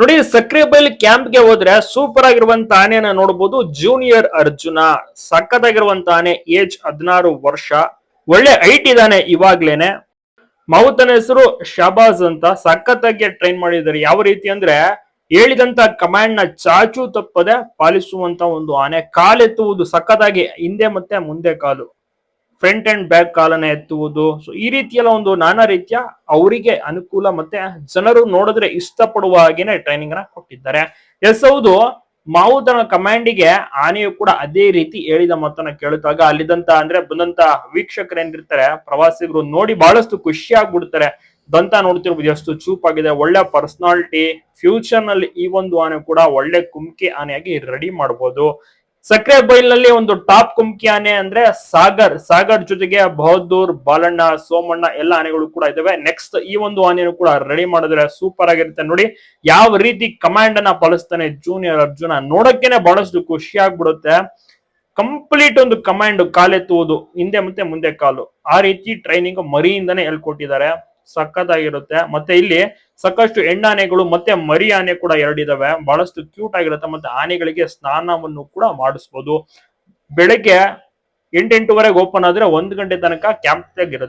ನೋಡಿ ಸಕ್ರೆಬೈಲ್ ಕ್ಯಾಂಪ್ಗೆ ಹೋದ್ರೆ ಸೂಪರ್ ಆಗಿರುವಂತ ಆನೆಯನ್ನ ನೋಡಬಹುದು ಜೂನಿಯರ್ ಅರ್ಜುನ. ಸಖತ್ತಾಗಿರುವಂತ ಆನೆ, ಏಜ್ ಹದಿನಾರು ವರ್ಷ. ಒಳ್ಳೆ ಹೈಟ್ ಇದಾನೆ ಇವಾಗ್ಲೇನೆ. ಮೌತನ ಹೆಸರು ಶಬಾಜ್ ಅಂತ. ಸಖತ್ತಾಗಿ ಟ್ರೈನ್ ಮಾಡಿದ್ದಾರೆ. ಯಾವ ರೀತಿ ಅಂದ್ರೆ ಹೇಳಿದಂತ ಕಮಾಂಡ್ನ ಚಾಚು ತಪ್ಪದೆ ಪಾಲಿಸುವಂತ ಒಂದು ಆನೆ. ಕಾಲೆತ್ತುವುದು ಸಖತ್ತಾಗಿ ಹಿಂದೆ ಮತ್ತೆ ಮುಂದೆ ಕಾಲು. ಫ್ರಂಟ್ ಅಂಡ್ ಬ್ಯಾಕ್ ಕಾಲನ್ನ ಎತ್ತುವುದು. ಸೊ ಈ ರೀತಿಯೆಲ್ಲ ಒಂದು ನಾನಾ ರೀತಿಯ ಅವರಿಗೆ ಅನುಕೂಲ ಮತ್ತೆ ಜನರು ನೋಡಿದ್ರೆ ಇಷ್ಟಪಡುವ ಹಾಗೇನೆ ಟ್ರೈನಿಂಗ್ನ ಕೊಟ್ಟಿದ್ದಾರೆ. ಎಸ್ ಹೌದು. ಮಾವುತನ ಕಮಾಂಡಿಗೆ ಆನೆಯು ಕೂಡ ಅದೇ ರೀತಿ ಹೇಳಿದ ಮಾತನ್ನ ಕೇಳಿದಾಗ ಅಲ್ಲಿದಂತ ಅಂದ್ರೆ ಬಂದಂತ ವೀಕ್ಷಕರು ಏನಿರ್ತಾರೆ, ಪ್ರವಾಸಿಗರು ನೋಡಿ ಬಹಳಷ್ಟು ಖುಷಿ ಆಗ್ಬಿಡ್ತಾರೆ. ದಂತ ನೋಡ್ತಿರ್ಬೋದು, ಎಷ್ಟು ಚೂಪಾಗಿದೆ, ಒಳ್ಳೆ ಪರ್ಸನಾಲಿಟಿ ಫ್ಯೂಚರ್ನಲ್ಲಿ ಈ ಒಂದು ಆನೆ ಕೂಡ ಒಳ್ಳೆ ಕುಮ್ಕಿ ಆನೆಯಾಗಿ ರೆಡಿ ಮಾಡಬಹುದು ಸಕ್ರೆ ಬೈಲ್ನಲ್ಲಿ ಒಂದು ಟಾಪ್ ಕುಮ್ಕಿ ಆನೆ ಅಂದ್ರೆ ಸಾಗರ್. ಸಾಗರ್ ಜೊತೆಗೆ ಬಹದ್ದೂರ್, ಬಾಲಣ್ಣ, ಸೋಮಣ್ಣ ಎಲ್ಲ ಆನೆಗಳು ಕೂಡ ಇದಾವೆ. ನೆಕ್ಸ್ಟ್ ಈ ಒಂದು ಆನೆಯನ್ನು ಕೂಡ ರೆಡಿ ಮಾಡಿದ್ರೆ ಸೂಪರ್ ಆಗಿರುತ್ತೆ ನೋಡಿ. ಯಾವ ರೀತಿ ಕಮಾಂಡ್ ಅನ್ನ ಪಾಲಿಸ್ತಾನೆ ಜೂನಿಯರ್ ಅರ್ಜುನ. ನೋಡಕ್ಕೇನೆ ಬಹಳಷ್ಟು ಖುಷಿ ಆಗ್ಬಿಡುತ್ತೆ. ಕಂಪ್ಲೀಟ್ ಒಂದು ಕಮಾಂಡ್ ಕಾಲೆತ್ತುವುದು. ಹಿಂದೆ ಮತ್ತೆ ಮುಂದೆ ಕಾಲು. ಆ ರೀತಿ ಟ್ರೈನಿಂಗ್ ಮರಿಯಿಂದನೇ ಹೇಳ್ಕೊಟ್ಟಿದ್ದಾರೆ. ಸಖತ್ತಾಗಿರುತ್ತೆ. ಮತ್ತೆ ಇಲ್ಲಿ ಸಾಕಷ್ಟು ಹೆಣ್ಣಾನೆಗಳು ಮತ್ತೆ ಮರಿ ಆನೆ ಕೂಡ ಎರಡಿದಾವೆ. ಬಹಳಷ್ಟು ಕ್ಯೂಟ್ ಆಗಿರುತ್ತೆ. ಮತ್ತೆ ಆನೆಗಳಿಗೆ ಸ್ನಾನವನ್ನು ಕೂಡ ಮಾಡಿಸ್ಬೋದು. ಬೆಳಗ್ಗೆ ಎಂಟೆಂಟುವರೆಗೆ ಓಪನ್ ಆದ್ರೆ ಒಂದು ಗಂಟೆ ತನಕ ಕ್ಯಾಂಪ್ ಇರುತ್ತೆ.